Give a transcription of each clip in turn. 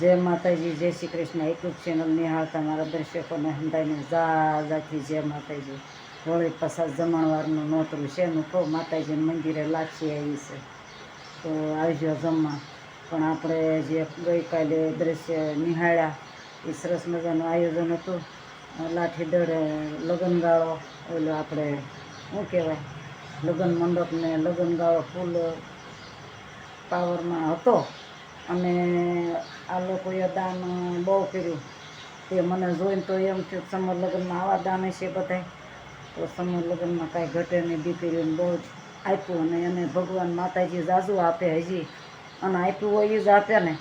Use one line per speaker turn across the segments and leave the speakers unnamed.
જય માતાજી, જય શ્રી કૃષ્ણ. યુટ્યુબ ચેનલ નિહાળતા મારા દર્શકોને હંધાઈને જાથી જય માતાજી. હોળી પસાર જમણવારનું નોતરું છે. એનું કહું, માતાજીના મંદિરે લાગશે આવી છે. તો આવજો જમવા. પણ આપણે જે ગઈકાલે દ્રશ્ય નિહાળ્યા, એ સરસ મજાનું આયોજન હતું. લાઠી દળે લગ્નગાળો, ઓલો આપણે, શું કહેવાય, લગ્ન મંડપને લગ્નગાળો ફૂલ પાવરમાં હતો. અને લોકોએ દાન બહુ કર્યું. તે મને જોઈને તો એમ કે સમર લગ્નમાં આવા દાન છે બધાય. તો સમર લગ્નમાં કાંઈ ઘટે નહીં, દીકરીઓને બહુ જ આપ્યું અને એને ભગવાન માતાજી જાજુ આપે હજી. અને આપ્યું હોય એ જ આપે ને.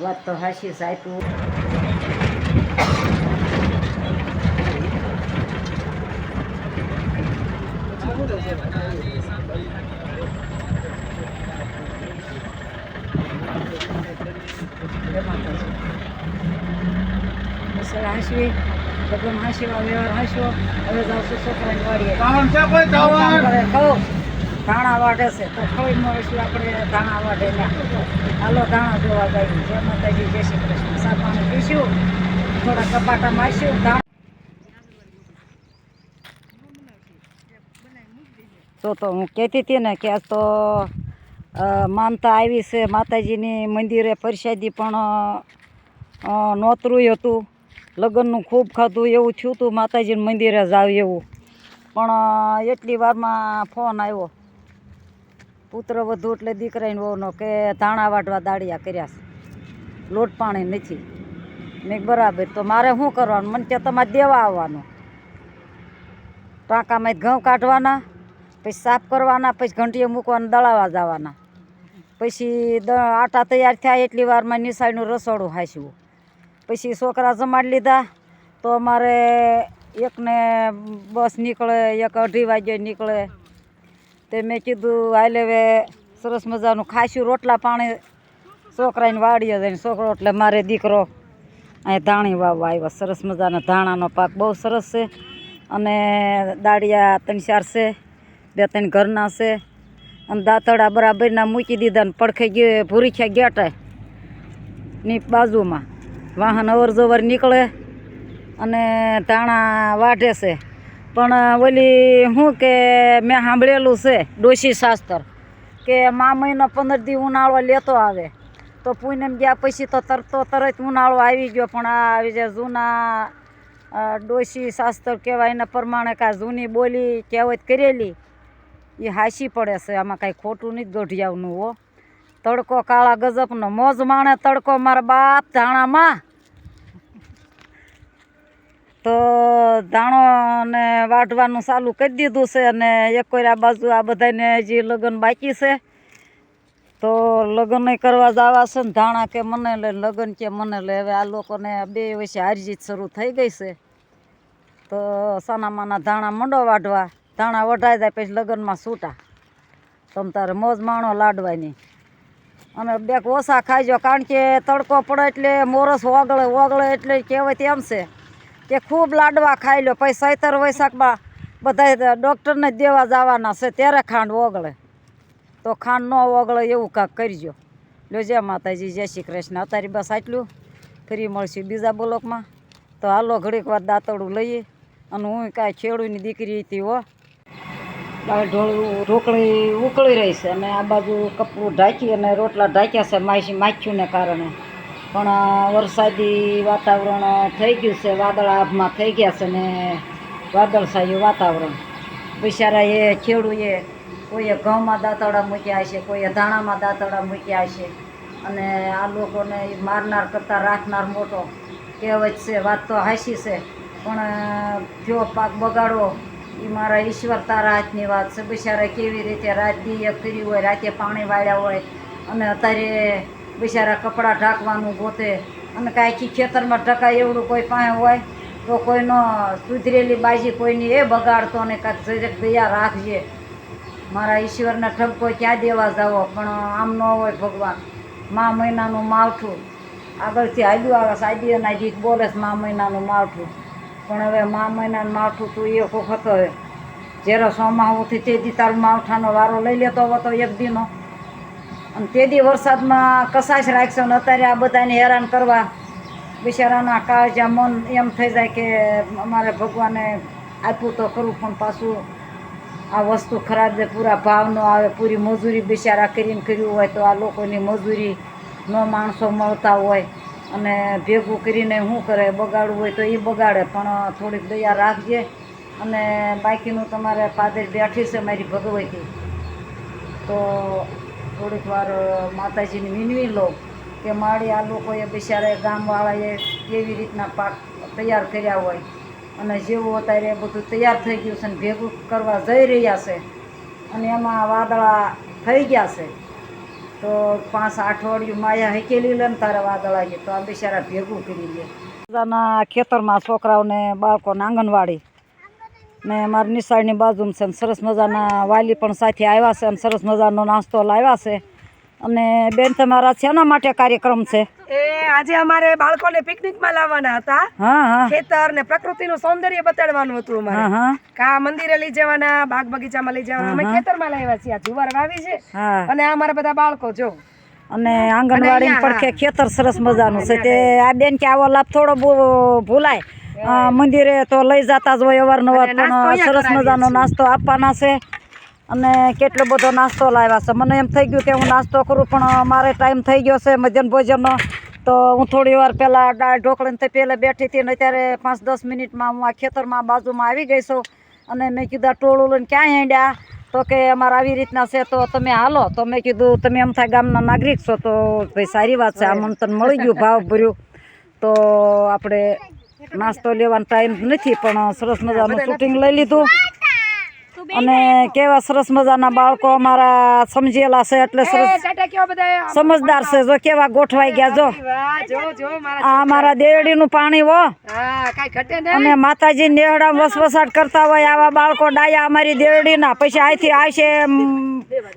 વાત તો હાશી છે આપ્યું. બસ હાંસવી લગ્ન હાંસવા વ્યવહાર હાંસવો હવે જાઉં છોકરાની વાડીએ કહું ધાણા વાટે છે તો ખોઈ મળીશું આપણે ધાણા વાટે ને હાલો ધાણા જોવા ગયું જય માતાજી જય શ્રી કૃષ્ણ સા પીશું થોડા કપાટા મારશું ધાણા તો તો હું કહેતી હતી ને કે આ તો માનતા આવી છે માતાજીની મંદિરે પરસાદી પણ નોતરું હતું. લગ્નનું ખૂબ ખાધું એવું થયું હતું માતાજીને મંદિરે જ જાવ એવું. પણ એટલી વારમાં ફોન આવ્યો. પુત્ર વધુ એટલે દીકરાને વહુનો કે ધાણા વાટવા દાડિયા કર્યા છે. લોટ પાણી નથી. મેં બરાબર, તો મારે શું કરવાનું? મને કે તમારે દેવા આવવાનું. ટાંકામાં ઘઉં કાઢવાના, પછી સાફ કરવાના, પછી ઘંટીએ મૂકવાના દળાવા જવાના. પછી આટા તૈયાર થયા, એટલી વારમાં નિશાળનું રસોડું હાંસવું. પછી છોકરા જમાડી લીધા તો અમારે એકને બસ નીકળે, એક અઢી વાગ્યે નીકળે. તે મેં કીધું, હાલે હવે સરસ મજાનું ખાસું રોટલા પાણી. છોકરાને વાળીએ જઈને છોકરો, એટલે મારે દીકરો અહીં ધાણી વાવવા આવ્યા. સરસ મજાના ધાણાનો પાક બહુ સરસ છે અને દાળિયા ત્રણ ચાર છે, બે ત્રણ ઘરના છે. અને દાંતડા બરાબરના મૂકી દીધા ને પડખે ગયે ભૂરીખ્યા ગેટે ની બાજુમાં. વાહન અવરજવર નીકળે અને તાણા વાઢે છે. પણ ઓલી શું કે મેં સાંભળેલું છે ડોશી શાસ્ત્ર કે મા મહિનો પંદર દી ઉનાળો લેતો આવે તો પૂનમ ગયા પછી તો તરતો તરત ઉનાળો આવી ગયો. પણ આ આવી જે જૂના ડોશી શાસ્ત્ર કહેવાય એના પ્રમાણે કાંઈ જૂની બોલી કહેવત કરેલી એ હાસી પડે છે. આમાં કાંઈ ખોટું નથી ગઢિયાવનું, હો. તડકો કાળા ગજબનો મોજ માણે તડકો મારા બાપ ધાણામાં તો ધાણો ને વાઢવાનું ચાલુ કરી દીધું છે અને એક આ બાજુ આ બધાને હજી લગ્ન બાકી છે. તો લગ્ન કરવા જવા છે ને ધાણા કે મને લે, લગ્ન કે મને લે. હવે આ લોકોને બે વચ્ચે હારજીત શરૂ થઈ ગઈ છે. તો સાનામાના ધાણા મંડો વાઢવા. ધાણા વઢાઈ જાય પછી લગ્નમાં છૂટા. તમ તારે મોજ માણો લાડવાની. અને બેક ઓછા ખાઈજો કારણ કે તડકો પડે એટલે મોરસ ઓગળે ઓગળે એટલે કહેવાય તેમ છે. કે ખૂબ લાડવા ખાઈ લો. પછી સૈતર વૈશાખમાં બધા ડૉક્ટરને દેવા જવાના છે. ત્યારે ખાંડ ઓગળે. તો ખાંડ ન ઓગળે એવું કાંક કરજો. લો જય માતાજી, જય શ્રી કૃષ્ણ. અત્યારે બસ આટલું. ફરી મળશું બીજા બ્લોકમાં. તો હાલો, ઘડીક વાર દાંતડું લઈએ. અને હું કાંઈ ખેડૂની દીકરી હતી હો. ઢોકળી ઉકળી રહી છે. અને આ બાજુ કપડું ઢાંકી અને રોટલા ઢાંક્યા છે માછી માખ્યુંને કારણે. પણ વરસાદી વાતાવરણ થઈ ગયું છે, વાદળ આભમાં થઈ ગયા છે ને વાદળછાયું વાતાવરણ. બિચારા એ ખેડૂએ કોઈએ ઘઉંમાં દાંતડા મૂક્યા છે કોઈએ ધાણામાં દાંતડા મૂક્યા હશે અને આ લોકોને મારનાર કરતાં રાખનાર મોટો કહેવત છે, વાત તો હાસી છે, પણ જો પાક બગાડો એ મારા ઈશ્વર તારા હાથની વાત છે. બિચારા કેવી રીતે રાત દી એક કર્યું હોય, રાતે પાણી વાળ્યા હોય, અને અત્યારે બિચારા કપડાં ઢાંકવાનું પોતે અને કાંઈ આખી ખેતરમાં ઢકાય એવડું કોઈ પાસે હોય, તો કોઈનો સુધરેલી બાજી કોઈની એ બગાડતો ને કાંઈક જરેક દયા રાખજે. મારા ઈશ્વરના ઠપકો ક્યાં દેવા જાવો? પણ આમ ન હોય ભગવાન. મા મહિનાનું માવઠું. આગળથી હાલ્યું આવે, સાદી ગીત બોલે મા મહિનાનું માવઠું. પણ હવે મા મહિનાનું માવઠું તું એક વખત જ્યારે સોમાહુથી તે દી તારું માવઠાનો વારો લઈ લેતો હતો એક દીનો. અને તે દી વરસાદમાં કસાશ રાખશો ને અત્યારે આ બધાને હેરાન કરવા બિચારાના કાળજા મન એમ થઈ જાય કે અમારે ભગવાને આપ્યું તો ખરું, પણ પાછું આ વસ્તુ ખરાબ છે, પૂરા ભાવ ન આવે, પૂરી મજૂરી બિચારા કરીને કર્યું હોય તો આ લોકોની મજૂરી ન માણસો મળતા હોય. અને ભેગું કરીને શું કરે, બગાડવું હોય તો એ બગાડે, પણ થોડીક દયા રાખજે અને બાકીનું તમારે પાદર બેઠી છે મારી ભગવતી. તો થોડીક વાર માતાજીને વિનવી લો કે માળી આ લોકોએ બિચારા ગામવાળાએ કેવી રીતના પાક તૈયાર કર્યા હોય અને જેવું અત્યારે બધું તૈયાર થઈ ગયું છે ને ભેગું કરવા જઈ રહ્યા છે અને એમાં વાદળા થઈ ગયા છે. તો પાંચ અઠવાડિયું માયા હકેલી લે ને તારે વાદળા ગયા તો આ બિચારા ભેગું કરી લે. બધાના ખેતરમાં છોકરાઓને બાળકોને આંગણવાડી ને મારી નિશાળની બાજુમાં છે સરસ મજાના વાલી પણ સાથે આવ્યા છે અને સરસ મજાનો નાસ્તો લાવ્યા છે. અને બેન તમારા શેના માટે કાર્યક્રમ છે?
એ આજે અમારે બાળકોને પિકનિકમાં લાવવાના હતા.
હા હા.
ખેતર ને પ્રકૃતિનું સૌંદર્ય બતાડવાનું હતું અમારે.
હા
કા મંદિરે લઈ જવાના બાગ બગીચામાં લઈ જવાના. અમે ખેતરમાં લાવ્યા છીએ. આ જુવાર વાવી છે. અને આ અમારા બધા બાળકો જો.
અને આંગણવાડી પડખે ખેતર સરસ મજાનું છે. તે આ બેન કે આવો લાભ થોડો ભૂલાય. મંદિરે તો લઈ જતા જ હોય અવારનવાર પણ સરસ મજાનો નાસ્તો આપવાના છે. અને કેટલો બધો નાસ્તો લાવ્યા છે. મને એમ થઈ ગયું કે હું નાસ્તો કરું પણ મારે ટાઈમ થઈ ગયો છે મધ્યાહન ભોજનનો. તો હું થોડી વાર પહેલાં દાળ ઢોકળીને પહેલાં બેઠી હતી અને અત્યારે પાંચ દસ મિનિટમાં હું આ ખેતરમાં બાજુમાં આવી ગઈ છું. અને મેં કીધું ટોળું લઈને ક્યાં હેંડ્યા? તો કે અમારે આવી રીતના છે તો તમે હાલો. તો મેં કીધું તમે એમ થાય ગામના નાગરિક છો તો ભાઈ સારી વાત છે. આમંત્રણ મળી ગયું ભાવ ભર્યું તો આપણે નાસ્તો લેવાનો ટાઈમ નથી પણ સરસ મજાનું શૂટિંગ લઈ લીધું. અને કેવા સરસ મજાના બાળકો અમારા સમજેલા છે એટલે સરસ
ટાટા કેવા બધા
સમજદાર છે જો કેવા ગોઠવાઈ ગયા જો.
વાહ જો જો મારા
આ અમારા દેવડીનું પાણી હો.
હા કાઈ ઘટે ને
અને માતાજી નેહડા વસવસાટ કરતા હોય આવા બાળકો ડાયા અમારી દેવડીના. પછી અહીંથી આવશે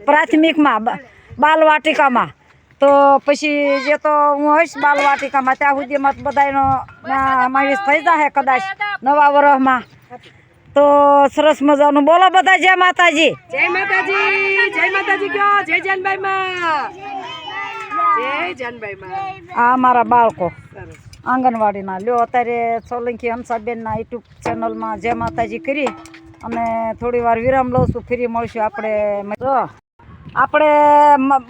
પ્રાથમિકમાં બાલવાટિકામાં. તો પછી જે તો હું હોઈશ બાલવાટિકામાં ત્યાં સુધીમાં મત બધાનો સમાવેશ થઈ જશે કદાચ નવા વર્ષમાં તો સરસ મજાનું. બોલો બધા જય માતાજી.
જય માતાજી જય માતાજી કયો જય જાનભાઈ માં જય જાનભાઈ માં
આ મારા બાળકો આંગણવાડીના. લ્યો અત્યારે સોલંકી હંસાબેનના યુટ્યુબ ચેનલમાં જય માતાજી કરી. અને થોડી વાર વિરામ લઉં છું ફ્રી મળશું આપણે. આપણે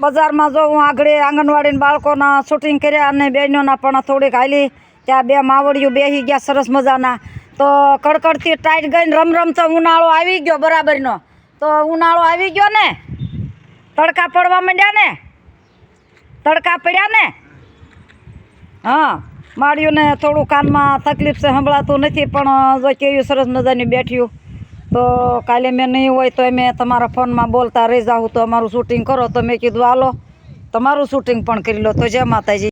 બજારમાં જો હું આગળ આંગણવાડીના બાળકોના શૂટિંગ કર્યા અને બહેનોના પણ થોડીક હાલી, ત્યાં બે માવડિયું બેસી ગયા સરસ મજાના. તો કડકડતી ટાઈટ ગઈને રમ રમતો ઉનાળો આવી ગયો બરાબરનો. તો ઉનાળો આવી ગયો ને? તડકા પડવા માંડ્યા ને? તડકા પડ્યા ને? હા, માળીઓને થોડું કાનમાં તકલીફ છે, સંભળાતું નથી, પણ જો કેવી સરસ મજાની બેઠ્યું તો કાલે મેં નહીં હોય તો મેં તમારા ફોનમાં બોલતા રહી જાઉં, તો અમારું શૂટિંગ કરો. તો મેં કીધું, હાલો, તમારું શૂટિંગ પણ કરી લો. તો જય માતાજી.